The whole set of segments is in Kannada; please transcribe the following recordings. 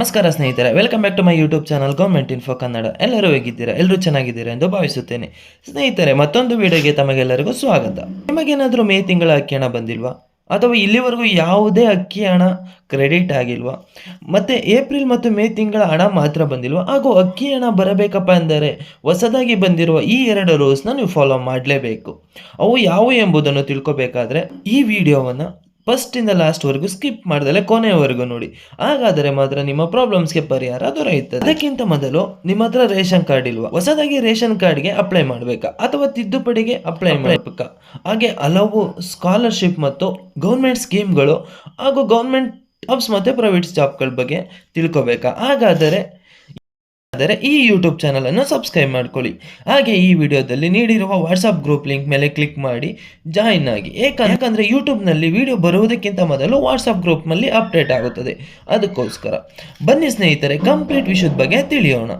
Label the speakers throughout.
Speaker 1: ನಮಸ್ಕಾರ ಸ್ನೇಹಿತರೆ welcome back to my YouTube channel government info Kannada ಎಲ್ಲರೂ ಹೇಗಿದ್ದೀರಾ? ಎಲ್ಲರೂ ಚೆನ್ನಾಗಿದ್ದೀರಾ ಎಂದು ಭಾವಿಸುತ್ತೇನೆ. ಸ್ನೇಹಿತರೆ, ಮತ್ತೊಂದು ವಿಡಿಯೋಗೆ ತಮಗೆಲ್ಲರಿಗೂ ಸ್ವಾಗತ. ನಿಮಗೇನಾದರೂ ಮೇ ತಿಂಗಳ ಅಕ್ಕಿ ಹಣ ಬಂದಿಲ್ವಾ? ಅಥವಾ ಇಲ್ಲಿವರೆಗೂ ಯಾವುದೇ ಅಕ್ಕಿ ಹಣ ಕ್ರೆಡಿಟ್ ಆಗಿಲ್ವಾ? ಮತ್ತು ಏಪ್ರಿಲ್ ಮತ್ತು ಮೇ ತಿಂಗಳ ಹಣ ಮಾತ್ರ ಬಂದಿಲ್ವಾ? ಹಾಗೂ ಅಕ್ಕಿ ಹಣ ಬರಬೇಕಪ್ಪ ಎಂದರೆ ಹೊಸದಾಗಿ ಬಂದಿರುವ ಈ ಎರಡು ರೂಲ್ಸ್ನ ನೀವು ಫಾಲೋ ಮಾಡಲೇಬೇಕು. ಅವು ಯಾವುವು ಎಂಬುದನ್ನು ತಿಳ್ಕೊಬೇಕಾದ್ರೆ ಈ ವಿಡಿಯೋವನ್ನು ಫಸ್ಟಿಂದ ಲಾಸ್ಟ್ವರೆಗೂ ಸ್ಕಿಪ್ ಮಾಡ್ದಲೆ ಕೊನೆಯವರೆಗೂ ನೋಡಿ. ಹಾಗಾದರೆ ಮಾತ್ರ ನಿಮ್ಮ ಪ್ರಾಬ್ಲಮ್ಸ್ಗೆ ಪರಿಹಾರ ದೊರೆಯುತ್ತದೆ. ಅದಕ್ಕಿಂತ ಮೊದಲು ನಿಮ್ಮ ಹತ್ರ ರೇಷನ್ ಕಾರ್ಡ್ ಇಲ್ವಾ? ಹೊಸದಾಗಿ ರೇಷನ್ ಕಾರ್ಡ್ಗೆ ಅಪ್ಲೈ ಮಾಡಬೇಕಾ? ಅಥವಾ ತಿದ್ದುಪಡಿಗೆ ಅಪ್ಲೈ ಮಾಡಬೇಕಾ? ಹಾಗೆ ಹಲವು ಸ್ಕಾಲರ್ಶಿಪ್ ಮತ್ತು ಗೌರ್ಮೆಂಟ್ ಸ್ಕೀಮ್ಗಳು ಹಾಗೂ ಗೌರ್ಮೆಂಟ್ ಜಾಬ್ಸ್ ಮತ್ತು ಪ್ರೈವೇಟ್ ಜಾಬ್ಗಳ ಬಗ್ಗೆ ತಿಳ್ಕೊಬೇಕಾ? ಹಾಗಾದರೆ ಆದರೆ ಈ ಯೂಟ್ಯೂಬ್ ಚಾನಲನ್ನು ಸಬ್ಸ್ಕ್ರೈಬ್ ಮಾಡ್ಕೊಳ್ಳಿ. ಹಾಗೆ ಈ ವಿಡಿಯೋದಲ್ಲಿ ನೀಡಿರುವ ವಾಟ್ಸಪ್ ಗ್ರೂಪ್ ಲಿಂಕ್ ಮೇಲೆ ಕ್ಲಿಕ್ ಮಾಡಿ ಜಾಯಿನ್ ಆಗಿ. ಏಕೆಂದರೆ ಯಾಕಂದರೆ ಯೂಟ್ಯೂಬ್ನಲ್ಲಿ ವಿಡಿಯೋ ಬರುವುದಕ್ಕಿಂತ ಮೊದಲು ವಾಟ್ಸಪ್ ಗ್ರೂಪ್ನಲ್ಲಿ ಅಪ್ಡೇಟ್ ಆಗುತ್ತದೆ. ಅದಕ್ಕೋಸ್ಕರ. ಬನ್ನಿ ಸ್ನೇಹಿತರೆ ಕಂಪ್ಲೀಟ್ ವಿಷಯದ ಬಗ್ಗೆ ತಿಳಿಯೋಣ.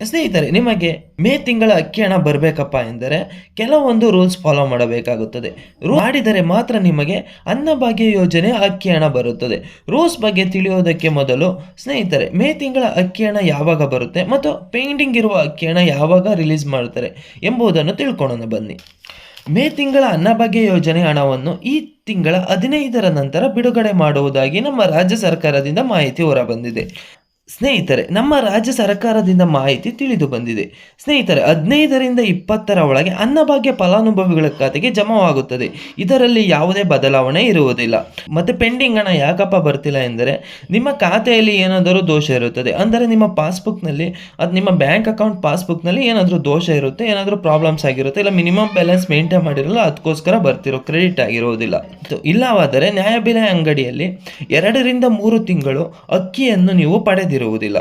Speaker 1: ಸ್ನೇಹಿತರೆ, ನಿಮಗೆ ಮೇ ತಿಂಗಳ ಅಕ್ಕಿ ಹಣ ಬರಬೇಕಪ್ಪ ಎಂದರೆ ಕೆಲವೊಂದು ರೂಲ್ಸ್ ಫಾಲೋ ಮಾಡಬೇಕಾಗುತ್ತದೆ. ಮಾಡಿದರೆ ಮಾತ್ರ ನಿಮಗೆ ಅನ್ನಭಾಗ್ಯ ಯೋಜನೆ ಅಕ್ಕಿ ಹಣ ಬರುತ್ತದೆ. ರೂಲ್ಸ್ ಬಗ್ಗೆ ತಿಳಿಯೋದಕ್ಕೆ ಮೊದಲು ಸ್ನೇಹಿತರೆ, ಮೇ ತಿಂಗಳ ಅಕ್ಕಿ ಹಣ ಯಾವಾಗ ಬರುತ್ತೆ ಮತ್ತು ಪೇಂಟಿಂಗ್ ಇರುವ ಅಕ್ಕಿ ಹಣ ಯಾವಾಗ ರಿಲೀಸ್ ಮಾಡ್ತಾರೆ ಎಂಬುದನ್ನು ತಿಳ್ಕೊಳ್ಳೋಣ ಬನ್ನಿ. ಮೇ ತಿಂಗಳ ಅನ್ನಭಾಗ್ಯ ಯೋಜನೆ ಹಣವನ್ನು ಈ ತಿಂಗಳ ಹದಿನೈದರ ನಂತರ ಬಿಡುಗಡೆ ಮಾಡುವುದಾಗಿ ನಮ್ಮ ರಾಜ್ಯ ಸರ್ಕಾರದಿಂದ ಮಾಹಿತಿ ಹೊರಬಂದಿದೆ. ಸ್ನೇಹಿತರೆ, ನಮ್ಮ ರಾಜ್ಯ ಸರ್ಕಾರದಿಂದ ಮಾಹಿತಿ ತಿಳಿದು ಬಂದಿದೆ. ಸ್ನೇಹಿತರೆ, ಹದಿನೈದರಿಂದ ಇಪ್ಪತ್ತರ ಒಳಗೆ ಅನ್ನಭಾಗ್ಯ ಫಲಾನುಭವಿಗಳ ಖಾತೆಗೆ ಜಮಾವಾಗುತ್ತದೆ. ಇದರಲ್ಲಿ ಯಾವುದೇ ಬದಲಾವಣೆ ಇರುವುದಿಲ್ಲ. ಮತ್ತು ಪೆಂಡಿಂಗ್ ಹಣ ಯಾಕಪ್ಪ ಬರ್ತಿಲ್ಲ ಎಂದರೆ, ನಿಮ್ಮ ಖಾತೆಯಲ್ಲಿ ಏನಾದರೂ ದೋಷ ಇರುತ್ತದೆ. ಅಂದರೆ ನಿಮ್ಮ ಪಾಸ್ಬುಕ್ನಲ್ಲಿ, ಅದು ನಿಮ್ಮ ಬ್ಯಾಂಕ್ ಅಕೌಂಟ್ ಪಾಸ್ಬುಕ್ನಲ್ಲಿ ಏನಾದರೂ ದೋಷ ಇರುತ್ತೆ, ಏನಾದರೂ ಪ್ರಾಬ್ಲಮ್ಸ್ ಆಗಿರುತ್ತೆ, ಇಲ್ಲ ಮಿನಿಮಮ್ ಬ್ಯಾಲೆನ್ಸ್ ಮೇಂಟೈನ್ ಮಾಡಿರಲ್ಲ, ಅದಕ್ಕೋಸ್ಕರ ಬರ್ತಿರೋ ಕ್ರೆಡಿಟ್ ಆಗಿರುವುದಿಲ್ಲ. ಇದು ಇಲ್ಲವಾದರೆ ನ್ಯಾಯಬೆಲೆ ಅಂಗಡಿಯಲ್ಲಿ ಎರಡರಿಂದ ಮೂರು ತಿಂಗಳು ಅಕ್ಕಿಯನ್ನು ನೀವು ಪಡೆದಿರುವುದಿಲ್ಲ.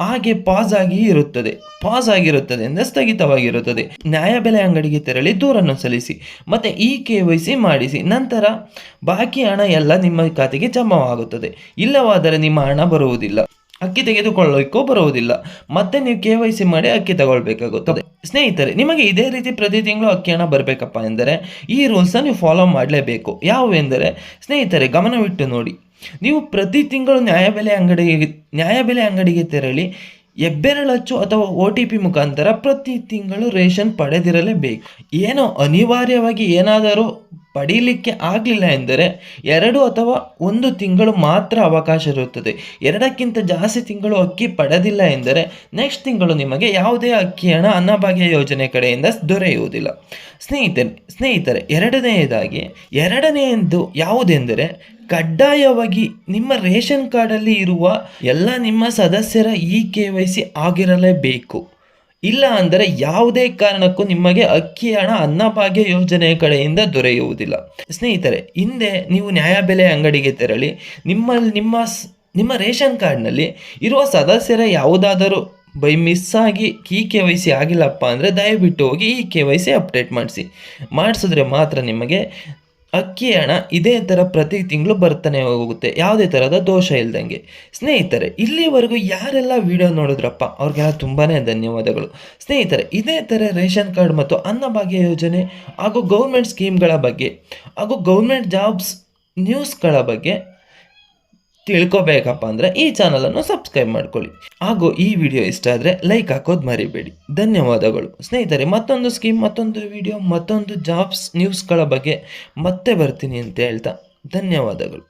Speaker 1: ಹಾಗೆ ಪಾಸ್ ಆಗಿ ಇರುತ್ತದೆ. ಪಾಸ್ ಆಗಿರುತ್ತದೆ ಅಂದರೆ ಸ್ಥಗಿತವಾಗಿರುತ್ತದೆ. ನ್ಯಾಯಬೆಲೆ ಅಂಗಡಿಗೆ ತೆರಳಿ ದೂರನ್ನು ಸಲ್ಲಿಸಿ, ಮತ್ತು ಇ ಕೆ ವೈ ಸಿ ಮಾಡಿಸಿ, ನಂತರ ಬಾಕಿ ಹಣ ಎಲ್ಲ ನಿಮ್ಮ ಖಾತೆಗೆ ಜಮಾವಾಗುತ್ತದೆ. ಇಲ್ಲವಾದರೆ ನಿಮ್ಮ ಹಣ ಬರುವುದಿಲ್ಲ. ಅಕ್ಕಿ ತೆಗೆದುಕೊಳ್ಳೋಕ್ಕೂ ಬರುವುದಿಲ್ಲ. ಮತ್ತೆ ನೀವು ಕೆ ವೈ ಸಿ ಮಾಡಿ ಅಕ್ಕಿ ತಗೊಳ್ಬೇಕಾಗುತ್ತದೆ. ಸ್ನೇಹಿತರೆ, ನಿಮಗೆ ಇದೇ ರೀತಿ ಪ್ರತಿ ತಿಂಗಳು ಅಕ್ಕಿ ಹಣ ಬರಬೇಕಪ್ಪ ಎಂದರೆ, ಈ ರೂಲ್ಸನ್ನು ನೀವು ಫಾಲೋ ಮಾಡಲೇಬೇಕು. ಯಾವುವೆಂದರೆ ಸ್ನೇಹಿತರೆ, ಗಮನವಿಟ್ಟು ನೋಡಿ. ನೀವು ಪ್ರತಿ ತಿಂಗಳು ನ್ಯಾಯಬೆಲೆ ಅಂಗಡಿಗೆ ನ್ಯಾಯಬೆಲೆ ಅಂಗಡಿಗೆ ತೆರಳಿ ಹೆಬ್ಬೆರಳಚ್ಚು ಅಥವಾ ಒ ಟಿ ಪಿ ಮುಖಾಂತರ ಪ್ರತಿ ತಿಂಗಳು ರೇಷನ್ ಪಡೆದಿರಲೇಬೇಕು. ಏನೋ ಅನಿವಾರ್ಯವಾಗಿ ಏನಾದರೂ ಪಡೀಲಿಕ್ಕೆ ಆಗಲಿಲ್ಲ ಎಂದರೆ ಎರಡು ಅಥವಾ ಒಂದು ತಿಂಗಳು ಮಾತ್ರ ಅವಕಾಶ ಇರುತ್ತದೆ. ಎರಡಕ್ಕಿಂತ ಜಾಸ್ತಿ ತಿಂಗಳು ಅಕ್ಕಿ ಪಡೆದಿಲ್ಲ ಎಂದರೆ ನೆಕ್ಸ್ಟ್ ತಿಂಗಳು ನಿಮಗೆ ಯಾವುದೇ ಅಕ್ಕಿ, ಹಣ, ಅನ್ನಭಾಗ್ಯ ಯೋಜನೆ ಕಡೆಯಿಂದ ದೊರೆಯುವುದಿಲ್ಲ. ಸ್ನೇಹಿತರೆ ಸ್ನೇಹಿತರೆ, ಎರಡನೆಯದಾಗಿ ಎರಡನೆಯದು ಯಾವುದೆಂದರೆ ಕಡ್ಡಾಯವಾಗಿ ನಿಮ್ಮ ರೇಷನ್ ಕಾರ್ಡಲ್ಲಿ ಇರುವ ಎಲ್ಲ ನಿಮ್ಮ ಸದಸ್ಯರ ಇ ಕೆ ವೈ ಸಿ ಆಗಿರಲೇಬೇಕು. ಇಲ್ಲ ಅಂದರೆ ಯಾವುದೇ ಕಾರಣಕ್ಕೂ ನಿಮಗೆ ಅಕ್ಕಿ, ಹಣ ಅನ್ನಭಾಗ್ಯ ಯೋಜನೆಯ ಕಡೆಯಿಂದ ದೊರೆಯುವುದಿಲ್ಲ. ಸ್ನೇಹಿತರೆ, ಹಿಂದೆ ನೀವು ನ್ಯಾಯಬೆಲೆ ಅಂಗಡಿಗೆ ತೆರಳಿ ನಿಮ್ಮ ನಿಮ್ಮ ನಿಮ್ಮ ರೇಷನ್ ಕಾರ್ಡ್ನಲ್ಲಿ ಇರುವ ಸದಸ್ಯರ ಯಾವುದಾದರೂ ಬೈ ಮಿಸ್ ಆಗಿ ಈ ಕೆ ವೈ ಸಿ ಆಗಿಲ್ಲಪ್ಪ ಅಂದರೆ ದಯವಿಟ್ಟು ಹೋಗಿ ಈ ಕೆ ವೈ ಸಿ ಅಪ್ಡೇಟ್ ಮಾಡಿಸಿ. ಮಾಡಿಸಿದ್ರೆ ಮಾತ್ರ ನಿಮಗೆ ಅಕ್ಕಿ ಹಣ ಇದೇ ಥರ ಪ್ರತಿ ತಿಂಗಳು ಬರ್ತಾನೆ ಹೋಗುತ್ತೆ. ಯಾವುದೇ ಥರದ ದೋಷ ಇಲ್ದಂಗೆ. ಸ್ನೇಹಿತರೆ, ಇಲ್ಲಿವರೆಗೂ ಯಾರೆಲ್ಲ ವಿಡಿಯೋ ನೋಡಿದ್ರಪ್ಪ? ಅವ್ರಿಗೆಲ್ಲ ತುಂಬಾ ಧನ್ಯವಾದಗಳು. ಸ್ನೇಹಿತರೆ, ಇದೇ ಥರ ರೇಷನ್ ಕಾರ್ಡ್ ಮತ್ತು ಅನ್ನಭಾಗ್ಯ ಯೋಜನೆ ಹಾಗೂ ಗೌರ್ಮೆಂಟ್ ಸ್ಕೀಮ್ಗಳ ಬಗ್ಗೆ ಹಾಗೂ ಗೌರ್ಮೆಂಟ್ ಜಾಬ್ಸ್ ನ್ಯೂಸ್ಗಳ ಬಗ್ಗೆ ತಿಳ್ಕೊಬೇಕಪ್ಪ ಅಂದರೆ ಈ ಚಾನಲನ್ನು ಸಬ್ಸ್ಕ್ರೈಬ್ ಮಾಡ್ಕೊಳ್ಳಿ. ಹಾಗೂ ಈ ವಿಡಿಯೋ ಇಷ್ಟ ಆದರೆ ಲೈಕ್ ಹಾಕೋದು ಮರಿಬೇಡಿ. ಧನ್ಯವಾದಗಳು. ಸ್ನೇಹಿತರೆ, ಮತ್ತೊಂದು ಸ್ಕೀಮ್ ಮತ್ತೊಂದು ವಿಡಿಯೋ ಮತ್ತೊಂದು ಜಾಬ್ಸ್ ನ್ಯೂಸ್ಗಳ ಬಗ್ಗೆ ಮತ್ತೆ ಬರ್ತೀನಿ ಅಂತ ಹೇಳ್ತಾ ಧನ್ಯವಾದಗಳು.